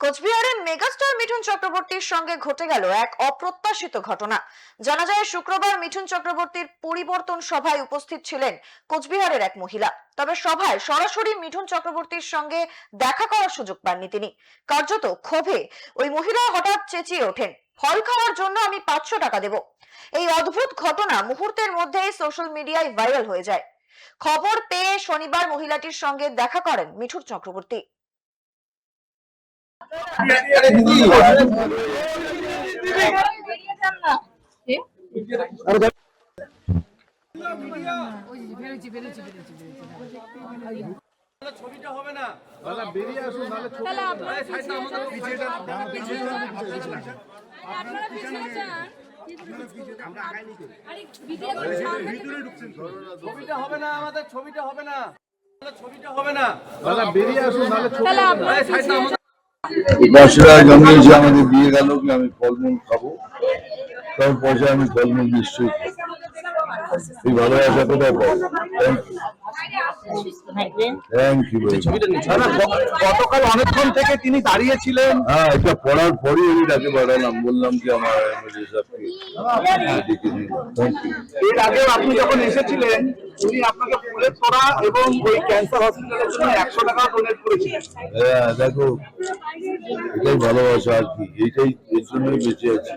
কোচবিহারের মেগাস্টার মিঠুন চক্রবর্তীর সঙ্গে ঘটে গেল এক অপ্রত্যাশিত ঘটনা। জানা যায়, শুক্রবার মিঠুন চক্রবর্তীর পরিবর্তন সভায় উপস্থিত ছিলেন কোচবিহারের এক মহিলা। তবে সভায় সরাসরি মিঠুন চক্রবর্তীর সঙ্গে দেখা করার সুযোগ পাননি তিনি। কার্যত ক্ষোভে ওই মহিলা হঠাৎ চেঁচিয়ে ওঠেন, ফল খাওয়ার জন্য আমি পাঁচশো টাকা দেব। এই অদ্ভুত ঘটনা মুহূর্তের মধ্যেই সোশ্যাল মিডিয়ায় ভাইরাল হয়ে যায়। খবর পেয়ে শনিবার মহিলাটির সঙ্গে দেখা করেন মিঠুন চক্রবর্তী। ছবিটা হবে না ছবিটা হবে আমাদের ছবিটা হবে না। ছবিটা হবে না। পিছিয়ে যান বাসীরা জানিয়েছে আমাদের গেল কি আমি ফলমূল খাব তার পয়সা আমি ফলমূল নিশ্চয়ই। এই ভালোবাসা কোথায় পাবো? গতকাল অনেকক্ষণ থেকে তিনি দাঁড়িয়েছিলেন। হ্যাঁ এটা পড়ার পরই আমি তাকে পাঠালাম বললাম কি আমার এর আগেও আপনি যখন এসেছিলেন উনি আপনাকে ফুলের তোড়া এবং ওই ক্যান্সার হসপিটালের জন্য একশো টাকা ডোনেট হ্যাঁ দেখো এটাই ভালোবাসা আর কি এইটাই এর জন্যই বেঁচে আছি।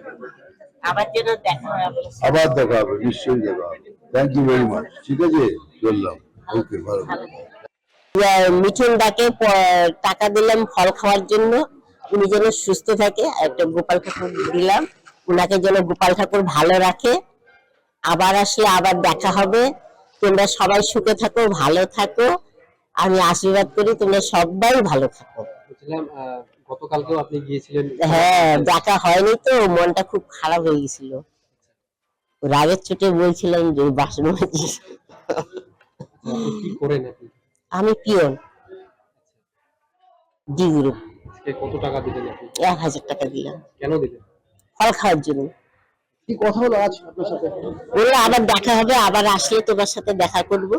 আবার যেন দেখা হয় আবার দেখা হবে নিশ্চয়ই দেখা হবে। থ্যাংক ইউ ভেরি মাচ ঠিক আছে? চললাম ওকে ভালো মিঠুন ডাকে টাকা দিলাম ফল খাওয়ার জন্য। উনি যেন সুস্থ থাকে একটা গোপাল ঠাকুর দিলাম। উনাকে যেন গোপাল ঠাকুর ভালো রাখে। আবার আসলে আবার দেখা হবে। তোমরা সবাই সুখে থাকো ভালো থাকো। আমি আশীর্বাদ করি তোমরা সবাই ভালো থাকো। বলছিলাম গতকালকেও আপনি গিয়েছিলেন। হ্যাঁ দেখা হয়নি তো মনটা খুব খারাপ হয়ে গেছিল। রাগের ছুটে বলছিলাম যে বাসন আমি পিয়ন ডি গ্রুপ। কত টাকা দিলেন এক হাজার টাকা দিলাম। কেন দিলেন? ফল খাওয়ার জন্য। কি কথা হলো আজ আপনার সাথে? বলল আবার দেখা হবে, আবার আসলে তোমার সাথে দেখা করব।